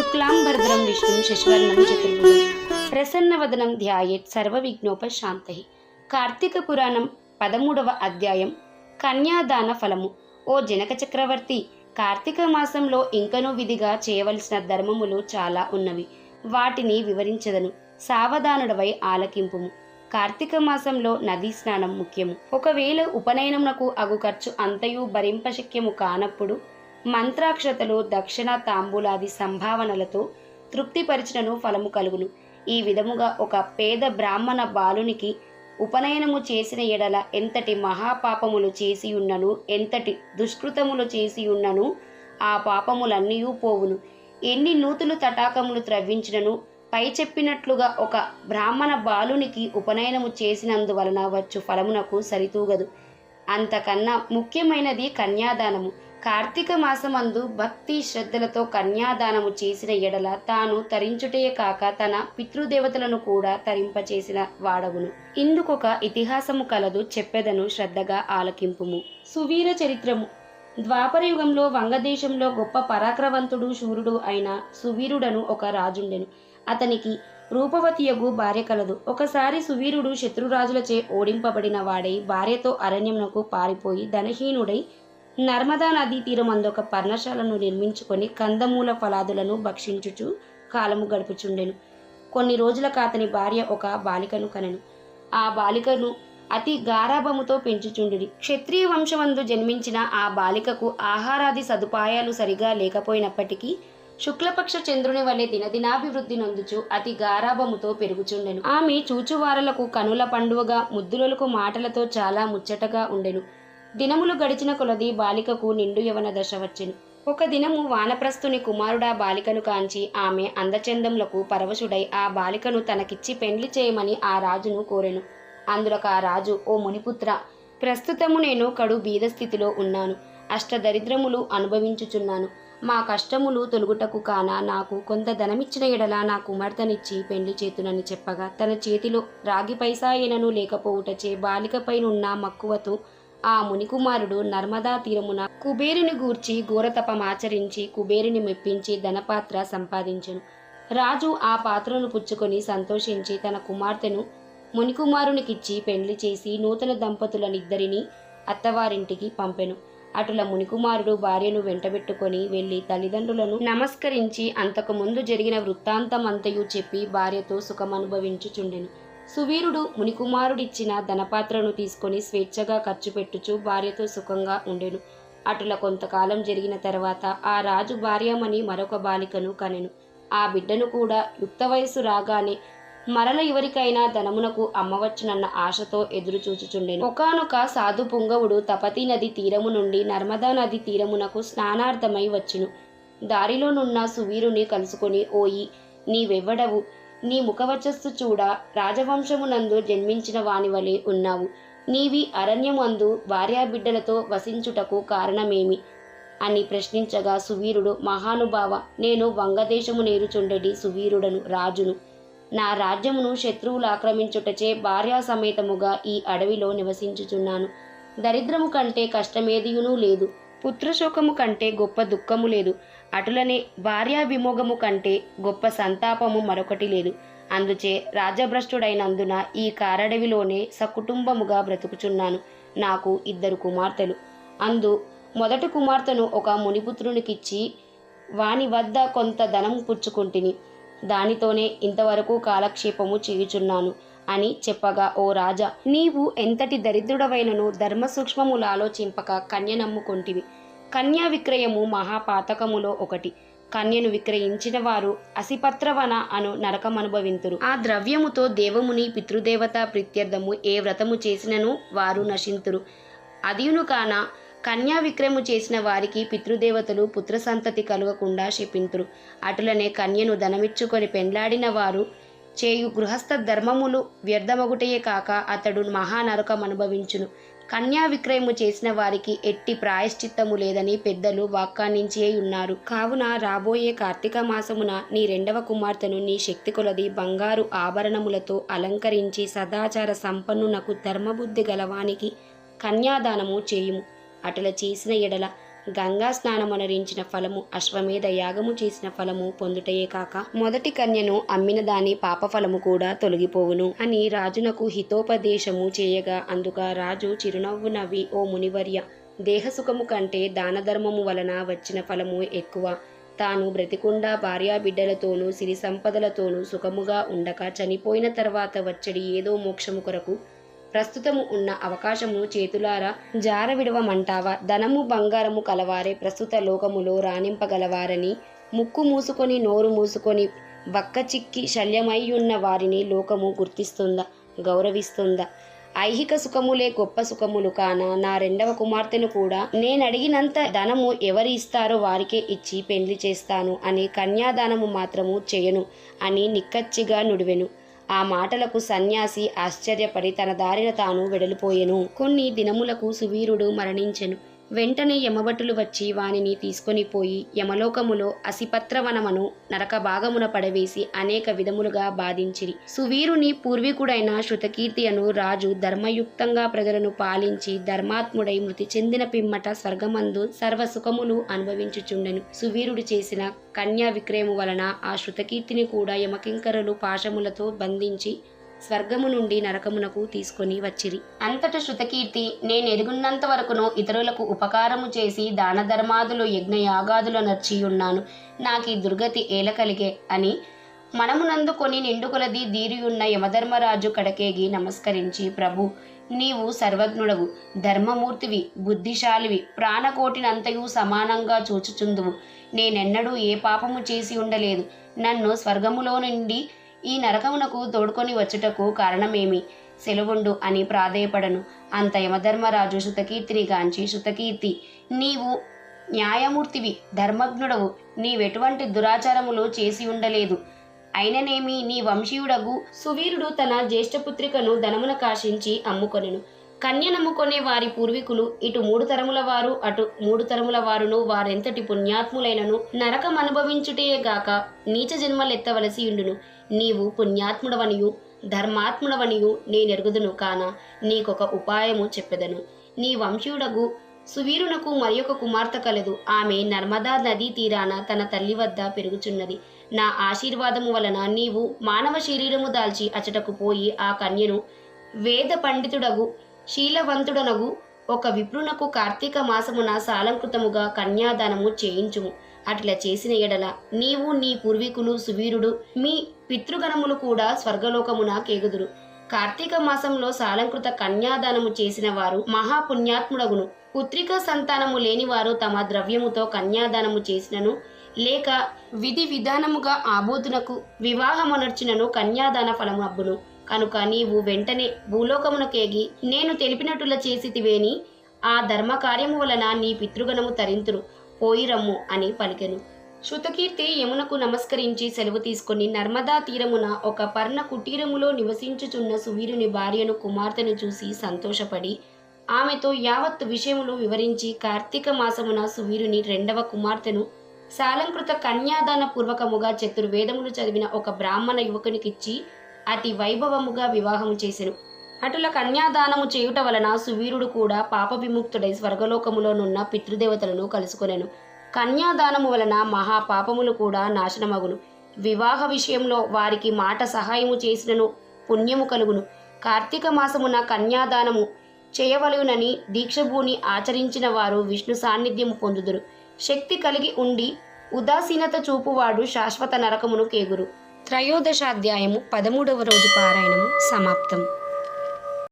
శుక్లాంబరధరం విష్ణుం శశివర్ణం చతుర్భుజం ప్రసన్నవదనం ధ్యాయేత్ సర్వవిఘ్నోపశాంతై కార్తీక పురాణం పదమూడవ అధ్యాయం కన్యాదాన ఫలము ఓ జనక చక్రవర్తి కార్తీక మాసంలో ఇంకనూ విధిగా చేయవలసిన ధర్మములు చాలా ఉన్నవి। వాటిని వివరించదను సావధానుడవై ఆలకింపుము। కార్తీక మాసంలో నదీ స్నానం ముఖ్యము. ఒకవేళ ఉపనయనమునకు అగు ఖర్చు అంతయు భరింపశక్యము కానప్పుడు మంత్రాక్షతలు దక్షిణ తాంబూలాది సంభావనలతో తృప్తిపరిచినను ఫలము కలుగును. ఈ విధముగా ఒక పేద బ్రాహ్మణ బాలునికి ఉపనయనము చేసిన ఎడల ఎంతటి మహాపాపములు చేసి ఉన్నను ఎంతటి దుష్కృతములు చేసి ఉన్నను ఆ పాపములన్నీ పోవును. ఎన్ని నూతులు తటాకములు త్రవ్వించినను పై చెప్పినట్లుగా ఒక బ్రాహ్మణ బాలునికి ఉపనయనము చేసినందువలన వచ్చు ఫలమునకు సరితూగదు. అంతకన్నా ముఖ్యమైనది కన్యాదానము. కార్తీక మాసమందు భక్తి శ్రద్ధలతో కన్యాదానము చేసిన ఎడల తాను తరించుటే కాక తన పితృదేవతలను కూడా తరింపచేసిన వాడవును ఇందుకొక ఇతిహాసము కలదు చెప్పెదను శ్రద్ధగా ఆలకింపుము. సువీర చరిత్రము. ద్వాపరయుగంలో వంగదేశంలో గొప్ప పరాక్రవంతుడు శూరుడు అయిన సువీరుడను ఒక రాజుండెను. అతనికి రూపవతియగు భార్య కలదు. ఒకసారి సువీరుడు శత్రురాజులచే ఓడింపబడిన వాడై భార్యతో అరణ్యమునకు పారిపోయి ధనహీనుడై నర్మదా నదీ తీరమందొక పర్ణశాలను నిర్మించుకొని కందమూల ఫలాదులను భక్షించుచు కాలము గడుపుచుండెను. కొన్ని రోజులకు అతని భార్య ఒక బాలికను కనెను. ఆ బాలికను అతి గారాభముతో పెంచుచుండిరి. క్షత్రియ వంశమందు జన్మించిన ఆ బాలికకు ఆహారాది సదుపాయాలు సరిగా లేకపోయినప్పటికీ శుక్లపక్ష చంద్రుని వలె దినదినాభివృద్ధి నొందుచు అతి గారాభముతో పెరుగుచుండెను. ఆమె చూచువారలకు కనుల పండువగా ముద్దులకు మాటలతో చాలా ముచ్చటగా ఉండెను. దినములు గడిచిన కొలది బాలికకు నిండు యవన దశ వచ్చెను. ఒక దినము వానప్రస్థుని కుమారుడా బాలికను కాంచి ఆమె అందచందములకు పరవశుడై ఆ బాలికను తనకిచ్చి పెండ్లి చేయమని ఆ రాజును కోరెను. అందులోక ఆ రాజు ఓ మునిపుత్ర ప్రస్తుతము నేను కడు బీద స్థితిలో ఉన్నాను. అష్టదరిద్రములు అనుభవించుచున్నాను. మా కష్టములు తొలుగుటకు కాన నాకు కొంత ధనమిచ్చిన ఎడల నా కుమార్తెనిచ్చి పెండ్లి చేతునని చెప్పగా తన చేతిలో రాగి పైసా అయినను లేకపోవుటచే బాలికపైనున్న మక్కువతో ఆ మునికుమారుడు నర్మదా తీరమున కుబేరుని గూర్చి ఘోరతపమాచరించి కుబేరుని మెప్పించి ధనపాత్ర సంపాదించెను. రాజు ఆ పాత్రను పుచ్చుకొని సంతోషించి తన కుమార్తెను మునికుమారునికిచ్చి పెండ్లి చేసి నూతన దంపతులనిద్దరిని అత్తవారింటికి పంపెను. అటుల మునికుమారుడు భార్యను వెంటబెట్టుకొని వెళ్ళి తల్లిదండ్రులను నమస్కరించి అంతకు ముందు జరిగిన వృత్తాంతమంతయు చెప్పి భార్యతో సుఖమనుభవించుచుండెను. సువీరుడు మునికుమారుడిచ్చిన ధనపాత్రను తీసుకొని స్వేచ్ఛగా ఖర్చు పెట్టుచు భార్యతో సుఖంగా ఉండెను. అటుల కొంతకాలం జరిగిన తర్వాత ఆ రాజు భార్యమని మరొక బాలికను కనెను. ఆ బిడ్డను కూడా యుక్త వయస్సు రాగానే మరల ఎవరికైనా ధనమునకు అమ్మవచ్చునన్న ఆశతో ఎదురు చూచుచుండెను ఒకనొక సాధు పుంగవుడు తపతి నది తీరము నుండి నర్మదా నది తీరమునకు స్నానార్థమై వచ్చును. దారిలోనున్న సువీరుని కలుసుకొని ఓయి నీవెవ్వడవు? నీ ముఖవచస్సు చూడ రాజవంశమునందు జన్మించిన వాని వలె ఉన్నావు. నీవి అరణ్యమందు భార్యాబిడ్డలతో వసించుటకు కారణమేమి? అని ప్రశ్నించగా సువీరుడు మహానుభావ నేను వంగదేశము నేరుచుండెడి సువీరుడను రాజును. నా రాజ్యమును శత్రువులు ఆక్రమించుటచే భార్యా సమేతముగా ఈ అడవిలో నివసించుచున్నాను. దరిద్రము కంటే కష్టమేదియునూ లేదు. పుత్రశోకము కంటే గొప్ప దుఃఖము లేదు. అటులనే భార్యా విమోగము కంటే గొప్ప సంతాపము మరొకటి లేదు. అందుచే రాజభ్రష్టుడైనందున ఈ కారడవిలోనే సకుటుంబముగా బ్రతుకుచున్నాను. నాకు ఇద్దరు కుమార్తెలు. అందు మొదటి కుమార్తెను ఒక మునిపుత్రునికిచ్చి వాని వద్ద కొంత ధనం పుచ్చుకుంటిని. దానితోనే ఇంతవరకు కాలక్షేపము చేయుచున్నాను. అని చెప్పగా ఓ రాజా నీవు ఎంతటి దరిద్రుడవైనను ధర్మ సూక్ష్మములు ఆలోచింపక కన్య నమ్ముకొంటివి. కన్యా విక్రయము మహాపాతకములో ఒకటి. కన్యను విక్రయించిన వారు అసిపత్రవన అను నరకమనుభవింతురు. ఆ ద్రవ్యముతో దేవముని పితృదేవత ప్రిత్యర్థము ఏ వ్రతము చేసినను వారు నశింతురు. అదియును కాన కన్యా విక్రయము చేసిన వారికి పితృదేవతలు పుత్ర సంతతి కలగకుండా శపింతురు. అటులనే కన్యను ధనమిచ్చుకొని పెండ్లాడిన వారు చేయు గృహస్థ ధర్మములు వ్యర్థమగుటయే కాక అతడు మహానరకం అనుభవించును. కన్యా విక్రయము చేసిన వారికి ఎట్టి ప్రాయశ్చిత్తము లేదని పెద్దలు వాక్కానించే ఉన్నారు. కావున రాబోయే కార్తీక మాసమున నీ రెండవ కుమార్తెను నీ శక్తి కొలది బంగారు ఆభరణములతో అలంకరించి సదాచార సంపన్నునకు ధర్మబుద్ధి గలవానికి కన్యాదానము చేయుము. అటుల చేసిన ఎడల గంగా స్నానమునరించిన ఫలము అశ్వమేధ యాగము చేసిన ఫలము పొందుటయే కాక మొదటి కన్యను అమ్మిన దాని పాప ఫలము కూడా తొలగిపోవును అని రాజునకు హితోపదేశము చేయగా అందుక రాజు చిరునవ్వు నవ్వి ఓ మునివర్య దేహసుఖము కంటే దానధర్మము వలన వచ్చిన ఫలము ఎక్కువ. తాను బ్రతికుండా భార్యాబిడ్డలతోనూ సిరి సంపదలతోనూ సుఖముగా ఉండక చనిపోయిన తర్వాత వచ్చడి ఏదో మోక్షము కొరకు ప్రస్తుతము ఉన్న అవకాశము చేతులారా జార విడవమంటావా ధనము బంగారము కలవారే ప్రస్తుత లోకములో రాణింపగలవారని ముక్కు మూసుకొని నోరు మూసుకొని బక్క చిక్కి ఉన్న వారిని లోకము గుర్తిస్తుందా? గౌరవిస్తుందా? ఐహిక సుఖములే గొప్ప సుఖములు కాన? నా రెండవ కుమార్తెను కూడా నేనడిగినంత ధనము ఎవరు ఇస్తారో వారికే ఇచ్చి పెళ్ళి చేస్తాను అని కన్యాదానము మాత్రము చేయను అని నిక్కచ్చిగా నుడివెను. ఆ మాటలకు సన్యాసి ఆశ్చర్యపడి తన దారిన తాను వెడలిపోయెను. కొన్ని దినములకు సువీరుడు మరణించెను. వెంటనే యమభటులు వచ్చి వానిని తీసుకొని పోయి యమలోకములో అసిపత్రవనమను నరక భాగమున పడవేసి అనేక విధములుగా బాధించిరి. సువీరుని పూర్వీకుడైన శృతకీర్తి అను రాజు ధర్మయుక్తంగా ప్రజలను పాలించి ధర్మాత్ముడై మృతి చెందిన పిమ్మట స్వర్గమందు సర్వసుఖములు అనుభవించుచుండెను. సువీరుడు చేసిన కన్యా విక్రయము వలన ఆ శృతకీర్తిని కూడా యమకింకరులు పాశములతో బంధించి స్వర్గము నుండి నరకమునకు తీసుకొని వచ్చిరి. అంతట శృతకీర్తి నేను ఎదుగున్నంత వరకును ఇతరులకు ఉపకారము చేసి దాన ధర్మాదులు యజ్ఞ యాగాదులు నర్చి ఉన్నాను. నాకు ఈ దుర్గతి ఏల కలిగే అని మనమునందుకొని నిండుకొలది దీరియున్న యమధర్మరాజు కడకేగి నమస్కరించి ప్రభు నీవు సర్వజ్ఞుడవు ధర్మమూర్తివి బుద్ధిశాలివి ప్రాణకోటినంతయు సమానంగా చూచుచుందువు. నేనెన్నడూ ఏ పాపము చేసి ఉండలేదు. నన్ను స్వర్గములో నుండి ఈ నరకమునకు తోడుకొని వచ్చుటకు కారణమేమి? సెలవుండు అని ప్రాధేయపడను. అంత యమధర్మరాజు శుతకీర్తిని గాంచి శృతకీర్తి నీవు న్యాయమూర్తివి ధర్మజ్ఞుడవు. నీవెటువంటి దురాచారములు చేసి ఉండలేదు. అయిననేమి నీ వంశీయుడగు సువీరుడు తన జ్యేష్ఠపుత్రికను ధనమున కాశించి అమ్ముకొనెను. కన్యనమ్ముకొనే వారి పూర్వీకులు ఇటు మూడు తరముల వారు అటు మూడు తరముల వారును వారెంతటి పుణ్యాత్ములైనను నరకం అనుభవించుటే గాక నీచ జన్మలెత్తవలసి ఉండును నీవు పుణ్యాత్ముడవనియు ధర్మాత్ముడవనియు నేనెరుగుదును కాన? నీకొక ఉపాయము చెప్పెదను. నీ వంశీయుడగు సువీరునకు మరియొక కుమార్తె కలదు. ఆమె నర్మదా నదీ తీరాన తన తల్లి వద్ద పెరుగుచున్నది. నా ఆశీర్వాదము వలన నీవు మానవ శరీరము దాల్చి అచటకు పోయి ఆ కన్యను వేద పండితుడగు శీలవంతుడనగు ఒక విప్రునకు కార్తీక మాసమున సాలంకృతముగా కన్యాదానము చేయించుము. అట్లా చేసిన ఎడల నీవు నీ పూర్వీకులు సువీరుడు మీ పితృగణములు కూడా స్వర్గలోకమున కేగుదురు. కార్తీక మాసంలో సాలంకృత కన్యాదానము చేసిన వారు మహాపుణ్యాత్ముడగును. పుత్రిక సంతానము లేనివారు తమ ద్రవ్యముతో కన్యాదానము చేసినను లేక విధి విధానముగా ఆబోతునకు వివాహమునర్చినను కన్యాదాన ఫలము అబ్బును. కనుక నీవు వెంటనే భూలోకమునకేగి నేను తెలిపినట్టుల చేసితివేని ఆ ధర్మ కార్యము వలన నీ పితృగణము తరింతురు. పోయిరమ్ము అని పలికెను. శృతకీర్తి యమునకు నమస్కరించి సెలవు తీసుకొని నర్మదా తీరమున ఒక పర్ణ కుటీరములో నివసించుచున్న సువీరుని భార్యను కుమార్తెను చూసి సంతోషపడి ఆమెతో యావత్తు విషయములు వివరించి కార్తీక మాసమున సువీరుని రెండవ కుమార్తెను సాలంకృత కన్యాదాన పూర్వకముగా చతుర్వేదములు చదివిన ఒక బ్రాహ్మణ యువకునికిచ్చి అతి వైభవముగా వివాహము చేసెను. అటుల కన్యాదానము చేయుట వలన సువీరుడు కూడా పాప విముక్తుడై స్వర్గలోకములోనున్న పితృదేవతలను కలుసుకొనెను. కన్యాదానము వలన మహా పాపములు కూడా నాశనమగును. వివాహ విషయంలో వారికి మాట సహాయము చేసినను పుణ్యము కలుగును. కార్తీక మాసమున కన్యాదానము చేయవలయునని దీక్షభూని ఆచరించిన వారు విష్ణు సాన్నిధ్యము పొందుదురు. శక్తి కలిగి ఉండి ఉదాసీనత చూపువాడు శాశ్వత నరకమును కేగురు. త్రయోదశాధ్యాయము పదమూడవ రోజు పారాయణము సమాప్తం.